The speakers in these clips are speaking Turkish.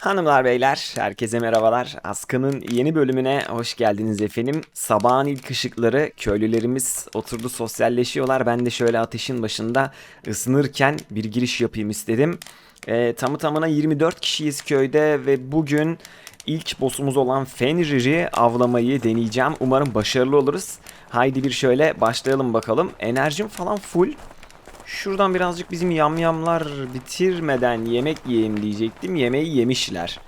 Hanımlar beyler herkese merhabalar. Askı'nın yeni bölümüne hoş geldiniz efendim. Sabahın ilk ışıkları köylülerimiz oturdu sosyalleşiyorlar. Ben de şöyle ateşin başında ısınırken bir giriş yapayım istedim. Ee, tamı tamına 24 kişiyiz köyde ve bugün ilk boss'umuz olan Fenrir'i avlamayı deneyeceğim. Umarım başarılı oluruz. Haydi bir şöyle başlayalım bakalım. Enerjim falan full. Şuradan birazcık bizim yamyamlar bitirmeden yemek yiyeyim diyecektim. Yemeği yemişler.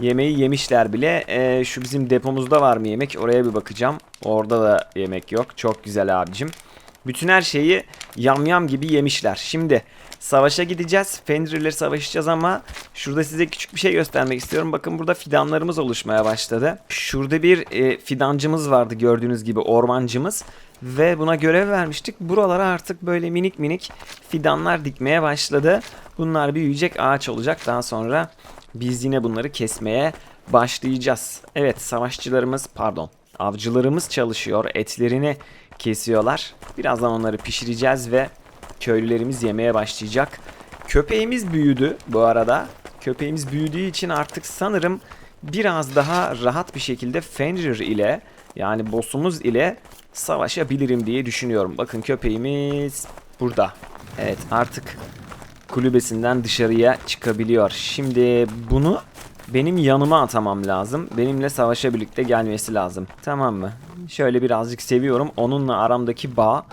Yemeği yemişler bile. Ee, şu bizim depomuzda var mı yemek? Oraya bir bakacağım. Orada da yemek yok. Çok güzel abicim. Bütün her şeyi yamyam gibi yemişler. Şimdi savaşa gideceğiz. Fenrir'le savaşacağız ama şurada size küçük bir şey göstermek istiyorum. Bakın burada fidanlarımız oluşmaya başladı. Şurada bir e, fidancımız vardı gördüğünüz gibi ormancımız. Ve buna görev vermiştik. Buralara artık böyle minik minik fidanlar dikmeye başladı. Bunlar büyüyecek ağaç olacak. Daha sonra biz yine bunları kesmeye başlayacağız. Evet savaşçılarımız pardon avcılarımız çalışıyor. Etlerini kesiyorlar. Birazdan onları pişireceğiz ve köylülerimiz yemeye başlayacak. Köpeğimiz büyüdü bu arada. Köpeğimiz büyüdüğü için artık sanırım biraz daha rahat bir şekilde Fenrir ile yani boss'umuz ile savaşabilirim diye düşünüyorum. Bakın köpeğimiz burada. Evet artık kulübesinden dışarıya çıkabiliyor. Şimdi bunu benim yanıma atamam lazım. Benimle savaşa birlikte gelmesi lazım. Tamam mı? Şöyle birazcık seviyorum. Onunla aramdaki bağ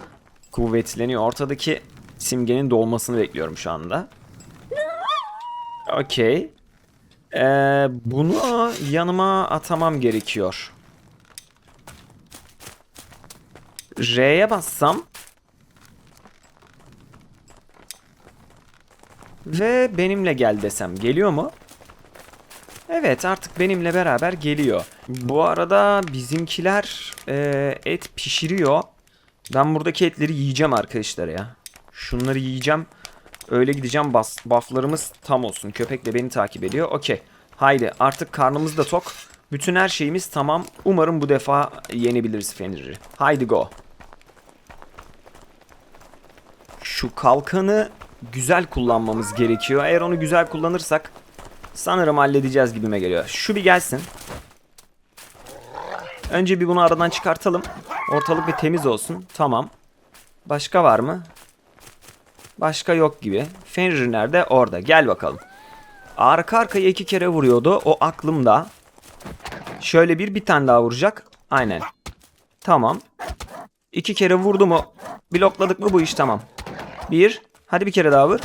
kuvvetleniyor. Ortadaki simgenin dolmasını bekliyorum şu anda. Okey. Ee, bunu yanıma atamam gerekiyor. R'ye bassam ve benimle gel desem geliyor mu? Evet artık benimle beraber geliyor. Bu arada bizimkiler e, et pişiriyor. Ben buradaki etleri yiyeceğim arkadaşlar ya. Şunları yiyeceğim. Öyle gideceğim. Bas, bufflarımız tam olsun. Köpek de beni takip ediyor. Okey. Haydi artık karnımız da tok. Bütün her şeyimiz tamam. Umarım bu defa yenebiliriz Fenrir'i. Haydi go. Şu kalkanı güzel kullanmamız gerekiyor. Eğer onu güzel kullanırsak sanırım halledeceğiz gibime geliyor. Şu bir gelsin. Önce bir bunu aradan çıkartalım. Ortalık bir temiz olsun. Tamam. Başka var mı? Başka yok gibi. Fenrir nerede? Orada. Gel bakalım. Arka arkaya iki kere vuruyordu. O aklımda. Şöyle bir bir tane daha vuracak. Aynen. Tamam. İki kere vurdu mu? Blokladık mı bu iş tamam. Bir. Hadi bir kere daha vur.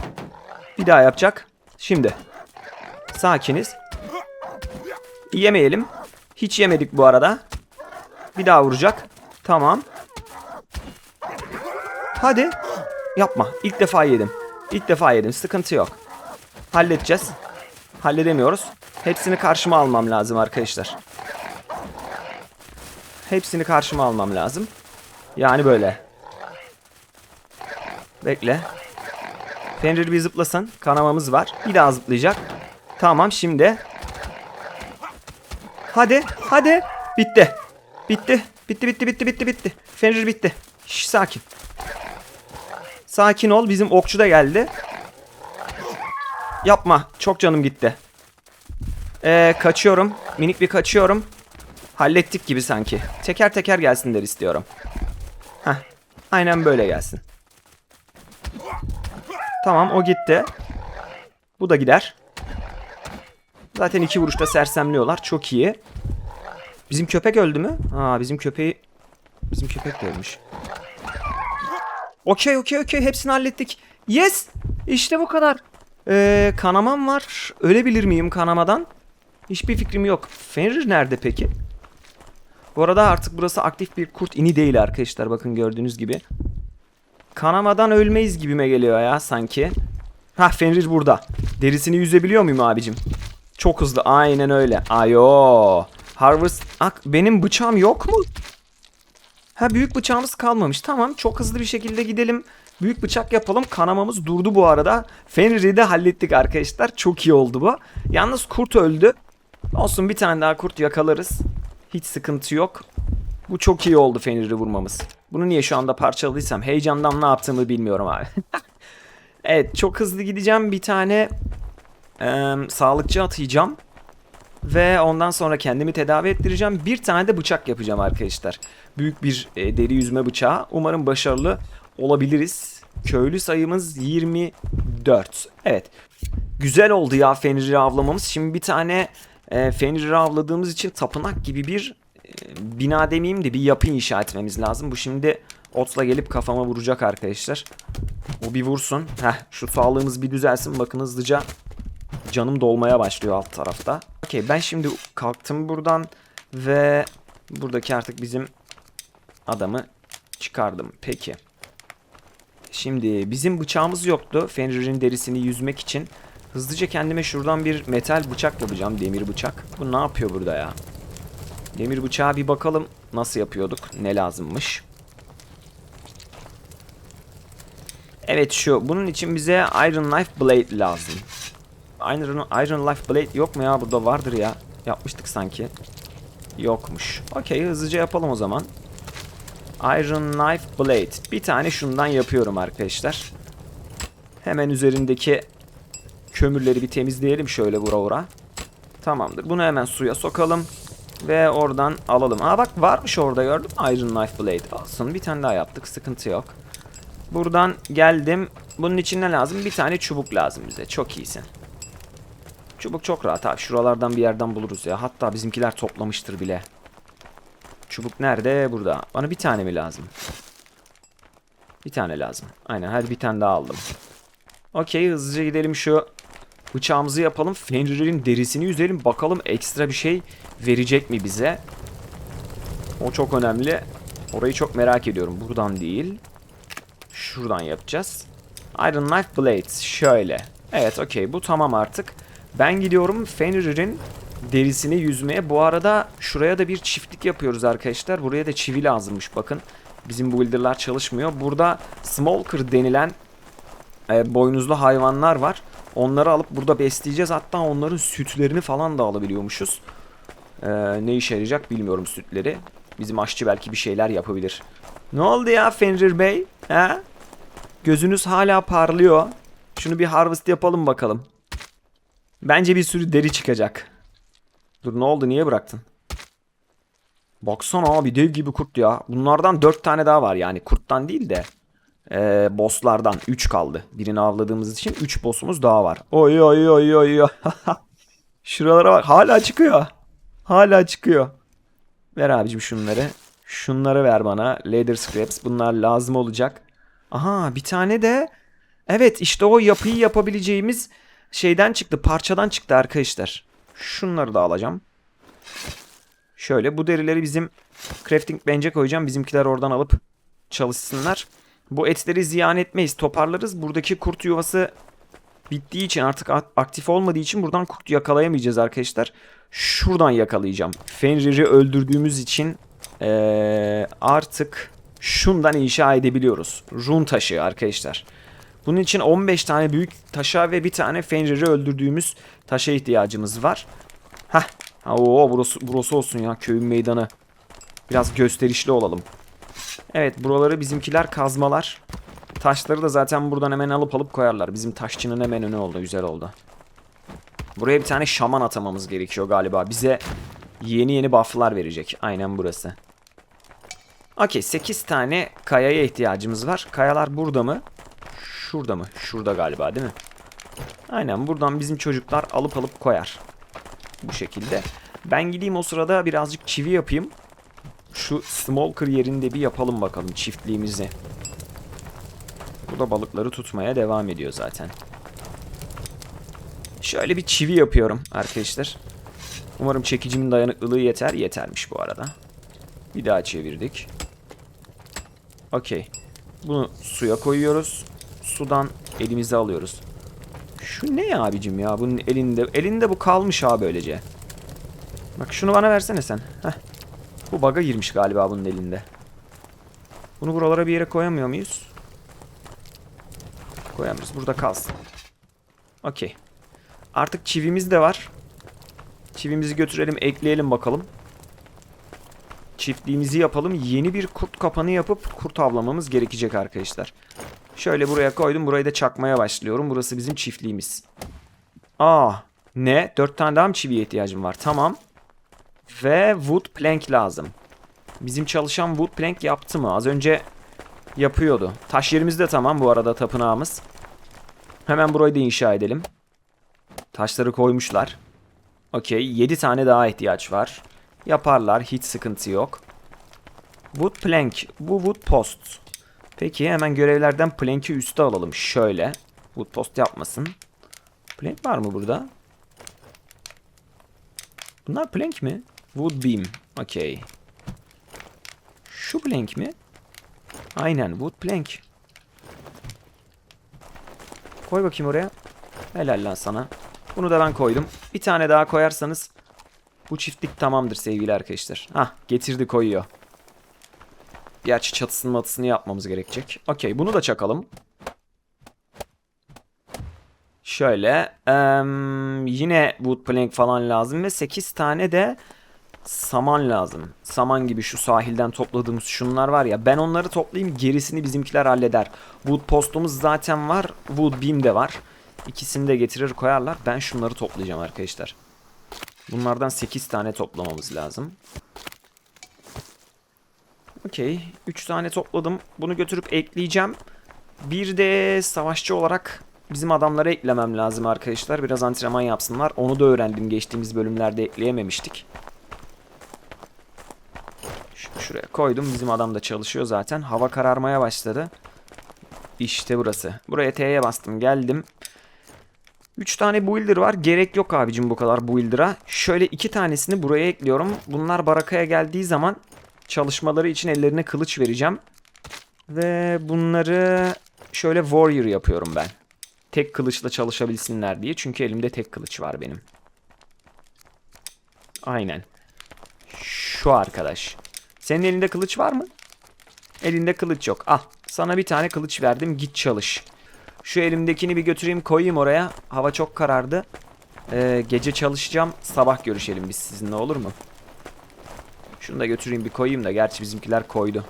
Bir daha yapacak. Şimdi. Sakiniz. Yemeyelim. Hiç yemedik bu arada. Bir daha vuracak. Tamam. Hadi. Yapma. İlk defa yedim. İlk defa yedim. Sıkıntı yok. Halledeceğiz. Halledemiyoruz. Hepsini karşıma almam lazım arkadaşlar. Hepsini karşıma almam lazım. Yani böyle. Bekle. Fenrir bir zıplasın. Kanamamız var. Bir daha zıplayacak. Tamam şimdi. Hadi. Hadi. Bitti. Bitti. Bitti bitti bitti bitti bitti. Fenrir bitti. Şş, sakin. Sakin ol. Bizim okçu da geldi. Yapma. Çok canım gitti. Ee, kaçıyorum. Minik bir kaçıyorum. Hallettik gibi sanki. Teker teker gelsinler istiyorum. Heh. Aynen böyle gelsin. Tamam o gitti. Bu da gider. Zaten iki vuruşta sersemliyorlar. Çok iyi. Bizim köpek öldü mü? Aa bizim köpeği... Bizim köpek de ölmüş. Okey okey okey hepsini hallettik. Yes! İşte bu kadar. Ee, kanamam var. Ölebilir miyim kanamadan? Hiçbir fikrim yok. Fenrir nerede peki? Bu arada artık burası aktif bir kurt ini değil arkadaşlar. Bakın gördüğünüz gibi. Kanamadan ölmeyiz gibime geliyor ya sanki. Ha Fenrir burada. Derisini yüzebiliyor muyum abicim? Çok hızlı. Aynen öyle. Ayo. Harvest. Ak, benim bıçağım yok mu? Ha büyük bıçağımız kalmamış. Tamam çok hızlı bir şekilde gidelim. Büyük bıçak yapalım. Kanamamız durdu bu arada. Fenrir'i de hallettik arkadaşlar. Çok iyi oldu bu. Yalnız kurt öldü. Olsun bir tane daha kurt yakalarız. Hiç sıkıntı yok. Bu çok iyi oldu Fenrir'i vurmamız. Bunu niye şu anda parçaladıysam heyecandan ne yaptığımı bilmiyorum abi. evet çok hızlı gideceğim. Bir tane e, sağlıkçı atayacağım. Ve ondan sonra kendimi tedavi ettireceğim. Bir tane de bıçak yapacağım arkadaşlar. Büyük bir e, deri yüzme bıçağı. Umarım başarılı olabiliriz. Köylü sayımız 24. Evet. Güzel oldu ya fenriri avlamamız. Şimdi bir tane e, fenriri avladığımız için tapınak gibi bir e, bina demeyeyim de bir yapı inşa etmemiz lazım. Bu şimdi otla gelip kafama vuracak arkadaşlar. O bir vursun. Heh, şu sağlığımız bir düzelsin. Bakın hızlıca canım dolmaya başlıyor alt tarafta. Okey ben şimdi kalktım buradan ve buradaki artık bizim adamı çıkardım. Peki. Şimdi bizim bıçağımız yoktu. Fenrir'in derisini yüzmek için. Hızlıca kendime şuradan bir metal bıçak yapacağım. Demir bıçak. Bu ne yapıyor burada ya? Demir bıçağı bir bakalım nasıl yapıyorduk. Ne lazımmış. Evet şu. Bunun için bize Iron Knife Blade lazım. Iron, Iron Life Blade yok mu ya? Burada vardır ya. Yapmıştık sanki. Yokmuş. Okey hızlıca yapalım o zaman. Iron Knife Blade. Bir tane şundan yapıyorum arkadaşlar. Hemen üzerindeki kömürleri bir temizleyelim şöyle vura vura. Tamamdır. Bunu hemen suya sokalım. Ve oradan alalım. Aa bak varmış orada gördüm. Iron Knife Blade. Olsun bir tane daha yaptık. Sıkıntı yok. Buradan geldim. Bunun için ne lazım? Bir tane çubuk lazım bize. Çok iyisin. Çubuk çok rahat abi. Şuralardan bir yerden buluruz ya. Hatta bizimkiler toplamıştır bile. Çubuk nerede? Burada. Bana bir tane mi lazım? Bir tane lazım. Aynen hadi bir tane daha aldım. Okey hızlıca gidelim şu bıçağımızı yapalım. Fenrir'in derisini yüzelim. Bakalım ekstra bir şey verecek mi bize? O çok önemli. Orayı çok merak ediyorum. Buradan değil. Şuradan yapacağız. Iron Knife Blade. Şöyle. Evet okey bu tamam artık. Ben gidiyorum Fenrir'in derisini yüzmeye. Bu arada şuraya da bir çiftlik yapıyoruz arkadaşlar. Buraya da çivi lazımmış bakın. Bizim bu builder'lar çalışmıyor. Burada smolker denilen e, boynuzlu hayvanlar var. Onları alıp burada besleyeceğiz. Hatta onların sütlerini falan da alabiliyormuşuz. E, ne işe yarayacak bilmiyorum sütleri. Bizim aşçı belki bir şeyler yapabilir. Ne oldu ya Fenrir Bey? He? Gözünüz hala parlıyor. Şunu bir harvest yapalım bakalım. Bence bir sürü deri çıkacak. Dur ne oldu niye bıraktın? Baksana abi dev gibi kurt ya. Bunlardan 4 tane daha var yani. Kurttan değil de. Ee, bosslardan 3 kaldı. Birini avladığımız için 3 boss'umuz daha var. Oy oy oy oy oy. Şuralara bak. Hala çıkıyor. Hala çıkıyor. Ver abicim şunları. Şunları ver bana. Leather scraps. Bunlar lazım olacak. Aha bir tane de. Evet işte o yapıyı yapabileceğimiz şeyden çıktı. Parçadan çıktı arkadaşlar. Şunları da alacağım. Şöyle bu derileri bizim crafting bench'e koyacağım. Bizimkiler oradan alıp çalışsınlar. Bu etleri ziyan etmeyiz. Toparlarız. Buradaki kurt yuvası bittiği için artık aktif olmadığı için buradan kurt yakalayamayacağız arkadaşlar. Şuradan yakalayacağım. Fenrir'i öldürdüğümüz için ee, artık şundan inşa edebiliyoruz. Run taşı arkadaşlar. Bunun için 15 tane büyük taşa ve bir tane Fenrir'i öldürdüğümüz taşa ihtiyacımız var. Hah. Oo burası, burası olsun ya köyün meydanı. Biraz gösterişli olalım. Evet buraları bizimkiler kazmalar. Taşları da zaten buradan hemen alıp alıp koyarlar. Bizim taşçının hemen önü oldu. Güzel oldu. Buraya bir tane şaman atamamız gerekiyor galiba. Bize yeni yeni buff'lar verecek. Aynen burası. Okey 8 tane kayaya ihtiyacımız var. Kayalar burada mı? Şurada mı? Şurada galiba değil mi? Aynen buradan bizim çocuklar alıp alıp koyar. Bu şekilde. Ben gideyim o sırada birazcık çivi yapayım. Şu smolker yerinde bir yapalım bakalım çiftliğimizi. Bu da balıkları tutmaya devam ediyor zaten. Şöyle bir çivi yapıyorum arkadaşlar. Umarım çekicimin dayanıklılığı yeter. Yetermiş bu arada. Bir daha çevirdik. Okey. Bunu suya koyuyoruz. Sudan elimize alıyoruz. Şu ne ya abicim ya? Bunun elinde elinde bu kalmış ha böylece. Bak şunu bana versene sen. Heh. Bu baga girmiş galiba bunun elinde. Bunu buralara bir yere koyamıyor muyuz? Koyamıyoruz. Burada kalsın. Okey. Artık çivimiz de var. Çivimizi götürelim, ekleyelim bakalım. Çiftliğimizi yapalım. Yeni bir kurt kapanı yapıp kurt avlamamız gerekecek arkadaşlar. Şöyle buraya koydum. Burayı da çakmaya başlıyorum. Burası bizim çiftliğimiz. Aa ne? Dört tane daha mı çiviye ihtiyacım var? Tamam. Ve wood plank lazım. Bizim çalışan wood plank yaptı mı? Az önce yapıyordu. Taş yerimiz de tamam bu arada tapınağımız. Hemen burayı da inşa edelim. Taşları koymuşlar. Okey 7 tane daha ihtiyaç var. Yaparlar hiç sıkıntı yok. Wood plank. Bu wood post. Peki hemen görevlerden plank'i üste alalım. Şöyle. Wood post yapmasın. Plank var mı burada? Bunlar plank mi? Wood beam. Okey. Şu plank mi? Aynen wood plank. Koy bakayım oraya. Helal lan sana. Bunu da ben koydum. Bir tane daha koyarsanız bu çiftlik tamamdır sevgili arkadaşlar. Hah getirdi koyuyor. Gerçi çatısını matısını yapmamız gerekecek. Okey bunu da çakalım. Şöyle. em, yine wood plank falan lazım ve 8 tane de saman lazım. Saman gibi şu sahilden topladığımız şunlar var ya. Ben onları toplayayım gerisini bizimkiler halleder. Wood postumuz zaten var. Wood beam de var. İkisini de getirir koyarlar. Ben şunları toplayacağım arkadaşlar. Bunlardan 8 tane toplamamız lazım. Okey. 3 tane topladım. Bunu götürüp ekleyeceğim. Bir de savaşçı olarak bizim adamlara eklemem lazım arkadaşlar. Biraz antrenman yapsınlar. Onu da öğrendim. Geçtiğimiz bölümlerde ekleyememiştik. Şunu şuraya koydum. Bizim adam da çalışıyor zaten. Hava kararmaya başladı. İşte burası. Buraya T'ye bastım. Geldim. 3 tane builder var. Gerek yok abicim bu kadar builder'a. Şöyle 2 tanesini buraya ekliyorum. Bunlar barakaya geldiği zaman çalışmaları için ellerine kılıç vereceğim. Ve bunları şöyle warrior yapıyorum ben. Tek kılıçla çalışabilsinler diye. Çünkü elimde tek kılıç var benim. Aynen. Şu arkadaş. Senin elinde kılıç var mı? Elinde kılıç yok. Al. Sana bir tane kılıç verdim. Git çalış. Şu elimdekini bir götüreyim koyayım oraya. Hava çok karardı. Ee, gece çalışacağım. Sabah görüşelim biz sizinle olur mu? Şunu da götüreyim bir koyayım da. Gerçi bizimkiler koydu.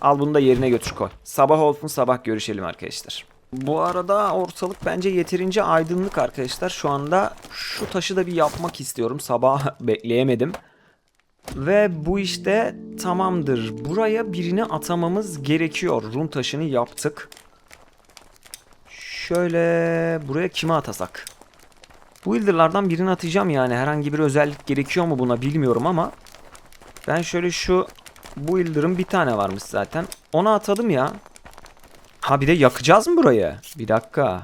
Al bunu da yerine götür koy. Sabah olsun sabah görüşelim arkadaşlar. Bu arada ortalık bence yeterince aydınlık arkadaşlar. Şu anda şu taşı da bir yapmak istiyorum. Sabah bekleyemedim. Ve bu işte tamamdır. Buraya birini atamamız gerekiyor. Rum taşını yaptık. Şöyle buraya kime atasak? Bu ildirlardan birini atacağım yani. Herhangi bir özellik gerekiyor mu buna bilmiyorum ama. Ben şöyle şu bu ildir'in bir tane varmış zaten. Ona atalım ya. Ha bir de yakacağız mı burayı? Bir dakika.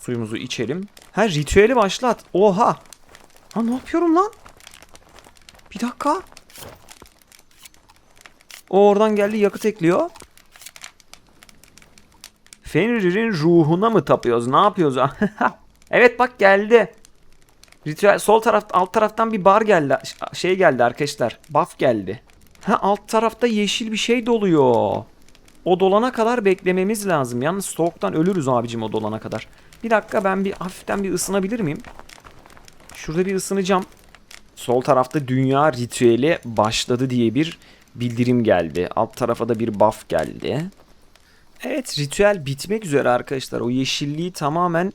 Suyumuzu içelim. Ha ritüeli başlat. Oha. Ha ne yapıyorum lan? Bir dakika. O oradan geldi yakıt ekliyor. Fenrir'in ruhuna mı tapıyoruz? Ne yapıyoruz? evet bak geldi. Ritüel sol taraf alt taraftan bir bar geldi. Şey geldi arkadaşlar. Buff geldi. Ha alt tarafta yeşil bir şey doluyor. O dolana kadar beklememiz lazım. Yalnız soğuktan ölürüz abicim o dolana kadar. Bir dakika ben bir hafiften bir ısınabilir miyim? Şurada bir ısınacağım. Sol tarafta dünya ritüeli başladı diye bir bildirim geldi. Alt tarafa da bir buff geldi. Evet ritüel bitmek üzere arkadaşlar. O yeşilliği tamamen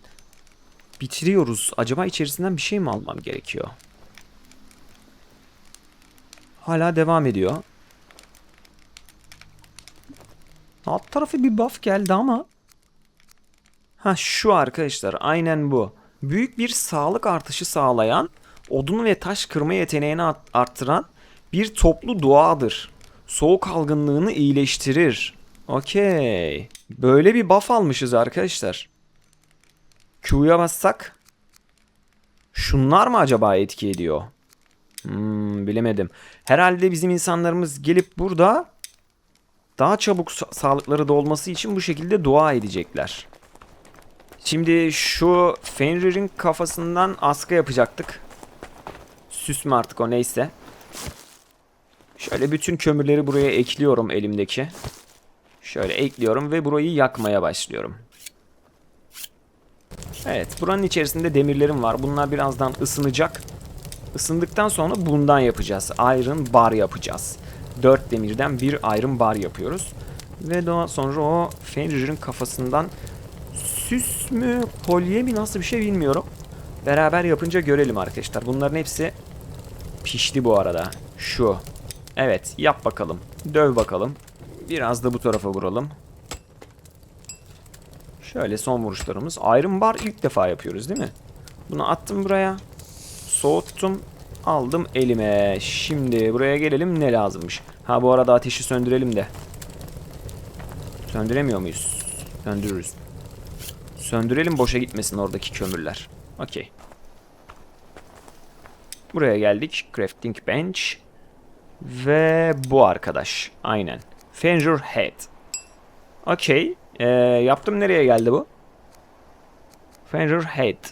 bitiriyoruz. Acaba içerisinden bir şey mi almam gerekiyor? Hala devam ediyor. Alt tarafı bir buff geldi ama. Ha şu arkadaşlar aynen bu. Büyük bir sağlık artışı sağlayan, odun ve taş kırma yeteneğini arttıran bir toplu duadır. Soğuk algınlığını iyileştirir. Okey. Böyle bir buff almışız arkadaşlar. Q'ya bassak. Şunlar mı acaba etki ediyor? Hmm, bilemedim. Herhalde bizim insanlarımız gelip burada daha çabuk sa- sağlıkları dolması için bu şekilde dua edecekler. Şimdi şu Fenrir'in kafasından askı yapacaktık. Süs mü artık o neyse. Şöyle bütün kömürleri buraya ekliyorum elimdeki. Şöyle ekliyorum ve burayı yakmaya başlıyorum. Evet buranın içerisinde demirlerim var. Bunlar birazdan ısınacak. Isındıktan sonra bundan yapacağız. Iron bar yapacağız. 4 demirden bir iron bar yapıyoruz. Ve daha sonra o Fenrir'in kafasından süs mü kolye mi nasıl bir şey bilmiyorum. Beraber yapınca görelim arkadaşlar. Bunların hepsi pişti bu arada. Şu. Evet yap bakalım. Döv bakalım. Biraz da bu tarafa vuralım. Şöyle son vuruşlarımız. Iron Bar ilk defa yapıyoruz değil mi? Bunu attım buraya. Soğuttum. Aldım elime. Şimdi buraya gelelim ne lazımmış. Ha bu arada ateşi söndürelim de. Söndüremiyor muyuz? Söndürürüz. Söndürelim boşa gitmesin oradaki kömürler. Okey. Buraya geldik. Crafting Bench. Ve bu arkadaş. Aynen. Fenrir Head. Okey. Ee, yaptım nereye geldi bu? Fenrir Head.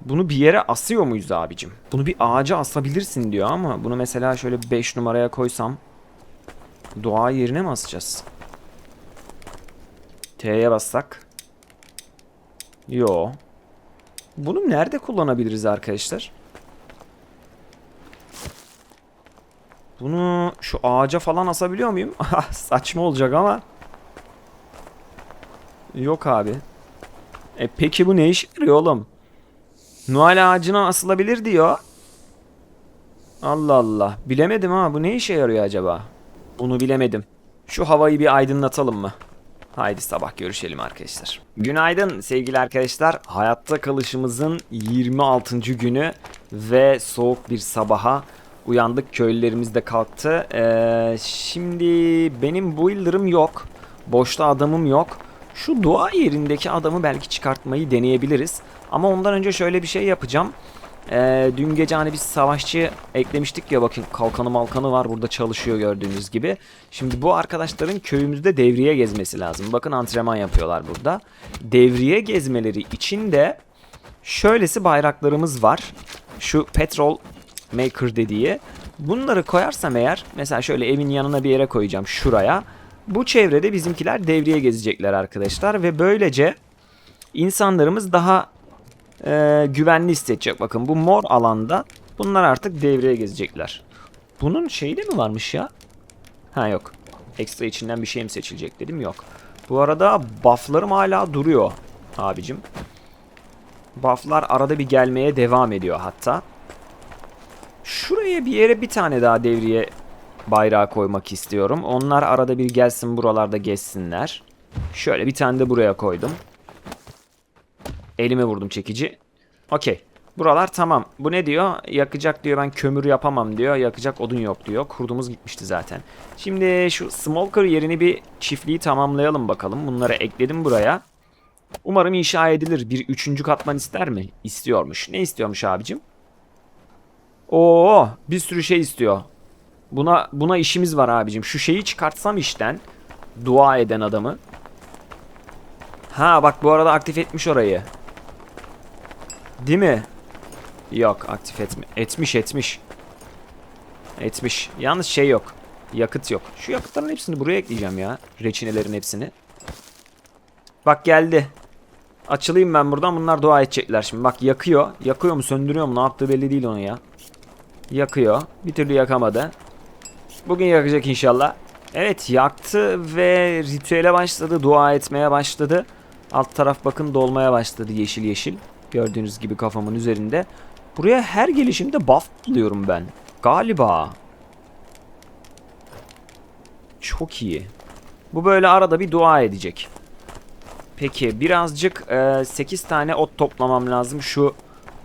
Bunu bir yere asıyor muyuz abicim? Bunu bir ağaca asabilirsin diyor ama bunu mesela şöyle 5 numaraya koysam doğa yerine mi asacağız? T'ye bassak. Yo. Bunu nerede kullanabiliriz arkadaşlar? Bunu şu ağaca falan asabiliyor muyum? Saçma olacak ama. Yok abi. E peki bu ne işe yarıyor oğlum? Noel ağacına asılabilir diyor. Allah Allah. Bilemedim ha. Bu ne işe yarıyor acaba? Bunu bilemedim. Şu havayı bir aydınlatalım mı? Haydi sabah görüşelim arkadaşlar. Günaydın sevgili arkadaşlar. Hayatta kalışımızın 26. günü ve soğuk bir sabaha uyandık. Köylülerimiz de kalktı. Ee, şimdi benim builder'ım yok. Boşta adamım yok. Şu dua yerindeki adamı belki çıkartmayı deneyebiliriz. Ama ondan önce şöyle bir şey yapacağım. Ee, dün gece hani biz savaşçı eklemiştik ya bakın kalkanı malkanı var burada çalışıyor gördüğünüz gibi. Şimdi bu arkadaşların köyümüzde devriye gezmesi lazım. Bakın antrenman yapıyorlar burada. Devriye gezmeleri için de şöylesi bayraklarımız var. Şu petrol maker dediği. Bunları koyarsam eğer mesela şöyle evin yanına bir yere koyacağım şuraya. Bu çevrede bizimkiler devriye gezecekler arkadaşlar ve böylece insanlarımız daha e, güvenli hissedecek. Bakın bu mor alanda bunlar artık devreye gezecekler. Bunun şeyi de mi varmış ya? Ha yok. Ekstra içinden bir şey mi seçilecek dedim yok. Bu arada bufflarım hala duruyor abicim. Bufflar arada bir gelmeye devam ediyor hatta. Şuraya bir yere bir tane daha devriye bayrağı koymak istiyorum. Onlar arada bir gelsin buralarda gezsinler. Şöyle bir tane de buraya koydum. Elime vurdum çekici. Okey. Buralar tamam. Bu ne diyor? Yakacak diyor ben kömür yapamam diyor. Yakacak odun yok diyor. Kurdumuz gitmişti zaten. Şimdi şu smoker yerini bir çiftliği tamamlayalım bakalım. Bunları ekledim buraya. Umarım inşa edilir. Bir üçüncü katman ister mi? İstiyormuş. Ne istiyormuş abicim? Oo, bir sürü şey istiyor. Buna buna işimiz var abicim. Şu şeyi çıkartsam işten dua eden adamı. Ha bak bu arada aktif etmiş orayı. Değil mi? Yok aktif etmi etmiş etmiş. Etmiş. Yalnız şey yok. Yakıt yok. Şu yakıtların hepsini buraya ekleyeceğim ya. Reçinelerin hepsini. Bak geldi. Açılayım ben buradan. Bunlar dua edecekler şimdi. Bak yakıyor. Yakıyor mu söndürüyor mu ne yaptığı belli değil onu ya. Yakıyor. Bir türlü yakamadı. Bugün yakacak inşallah. Evet yaktı ve ritüele başladı. Dua etmeye başladı. Alt taraf bakın dolmaya başladı yeşil yeşil. Gördüğünüz gibi kafamın üzerinde. Buraya her gelişimde buff buluyorum ben. Galiba. Çok iyi. Bu böyle arada bir dua edecek. Peki birazcık e, 8 tane ot toplamam lazım şu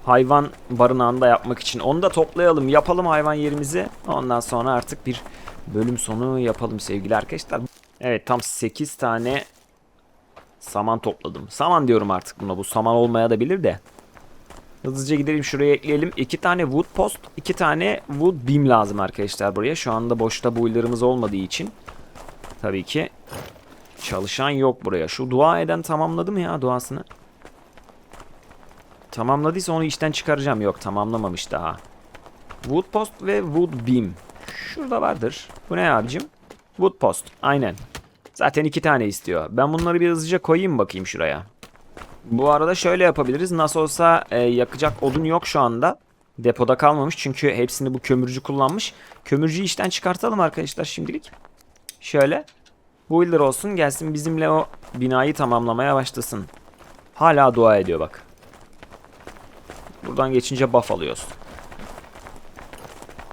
hayvan barınağında yapmak için. Onu da toplayalım yapalım hayvan yerimizi. Ondan sonra artık bir bölüm sonu yapalım sevgili arkadaşlar. Evet tam 8 tane saman topladım. Saman diyorum artık buna bu saman olmaya da bilir de. Hızlıca gidelim şuraya ekleyelim. 2 tane wood post, 2 tane wood beam lazım arkadaşlar buraya. Şu anda boşta boiler'ımız olmadığı için. Tabii ki çalışan yok buraya. Şu dua eden tamamladı mı ya duasını? Tamamladıysa onu işten çıkaracağım. Yok tamamlamamış daha. Wood post ve wood beam. Şurada vardır. Bu ne abicim? Wood post. Aynen. Zaten iki tane istiyor. Ben bunları bir hızlıca koyayım bakayım şuraya. Bu arada şöyle yapabiliriz. Nasıl olsa e, yakacak odun yok şu anda. Depoda kalmamış çünkü hepsini bu kömürcü kullanmış. Kömürcüyü işten çıkartalım arkadaşlar şimdilik. Şöyle. Boiler olsun gelsin bizimle o binayı tamamlamaya başlasın. Hala dua ediyor bak. Buradan geçince buff alıyoruz.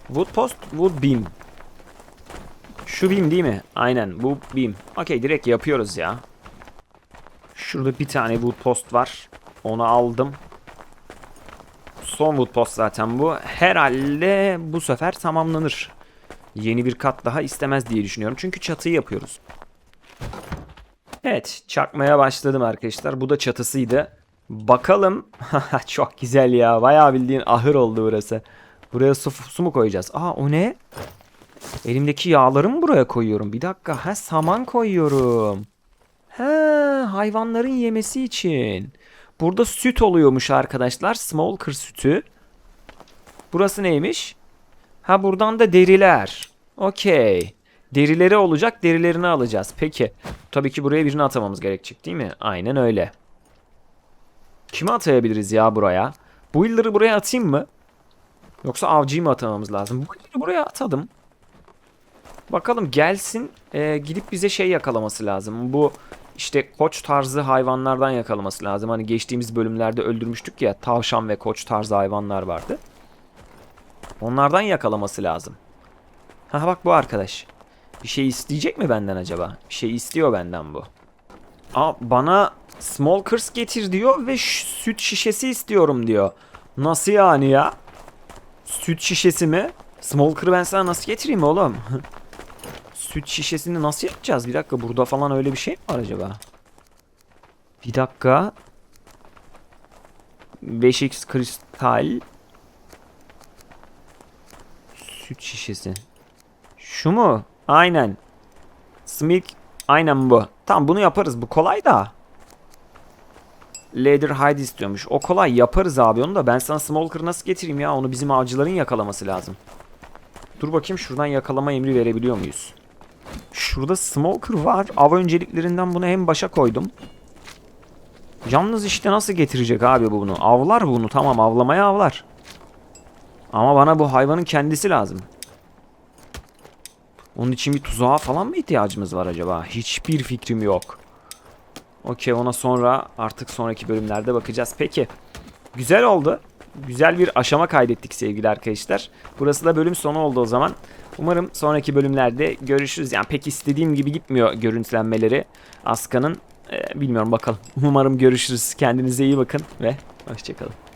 Wood post, wood beam. Şu beam değil mi? Aynen bu beam. Okey direkt yapıyoruz ya. Şurada bir tane wood post var. Onu aldım. Son wood post zaten bu. Herhalde bu sefer tamamlanır. Yeni bir kat daha istemez diye düşünüyorum. Çünkü çatıyı yapıyoruz. Evet çakmaya başladım arkadaşlar. Bu da çatısıydı. Bakalım. Çok güzel ya. Bayağı bildiğin ahır oldu burası. Buraya su, su mu koyacağız? Aa o ne? Elimdeki yağları mı buraya koyuyorum? Bir dakika. Ha saman koyuyorum. Ha hayvanların yemesi için. Burada süt oluyormuş arkadaşlar. Smolker sütü. Burası neymiş? Ha buradan da deriler. Okey. Derileri olacak. Derilerini alacağız. Peki. Tabii ki buraya birini atamamız gerekecek değil mi? Aynen öyle. Kimi atayabiliriz ya buraya? Bu illeri buraya atayım mı? Yoksa avcıyı mı atamamız lazım? Bu illeri buraya atadım. Bakalım gelsin. e, gidip bize şey yakalaması lazım. Bu işte koç tarzı hayvanlardan yakalaması lazım. Hani geçtiğimiz bölümlerde öldürmüştük ya. Tavşan ve koç tarzı hayvanlar vardı. Onlardan yakalaması lazım. Ha bak bu arkadaş. Bir şey isteyecek mi benden acaba? Bir şey istiyor benden bu. Aa bana Smokers getir diyor ve süt şişesi istiyorum diyor. Nasıl yani ya? Süt şişesi mi? Smolker'ı ben sana nasıl getireyim oğlum? süt şişesini nasıl yapacağız? Bir dakika burada falan öyle bir şey mi var acaba? Bir dakika. 5x kristal. Süt şişesi. Şu mu? Aynen. Smilk. Aynen bu. Tamam bunu yaparız. Bu kolay da. Leather hide istiyormuş. O kolay yaparız abi onu da. Ben sana Smolker nasıl getireyim ya? Onu bizim avcıların yakalaması lazım. Dur bakayım şuradan yakalama emri verebiliyor muyuz? Şurada Smoker var. Av önceliklerinden bunu en başa koydum. Yalnız işte nasıl getirecek abi bu bunu? Avlar bunu tamam avlamaya avlar. Ama bana bu hayvanın kendisi lazım. Onun için bir tuzağa falan mı ihtiyacımız var acaba? Hiçbir fikrim yok. Okey ona sonra artık sonraki bölümlerde bakacağız. Peki. Güzel oldu. Güzel bir aşama kaydettik sevgili arkadaşlar. Burası da bölüm sonu oldu o zaman. Umarım sonraki bölümlerde görüşürüz. Yani pek istediğim gibi gitmiyor görüntülenmeleri. Aska'nın. Ee, bilmiyorum bakalım. Umarım görüşürüz. Kendinize iyi bakın ve hoşçakalın.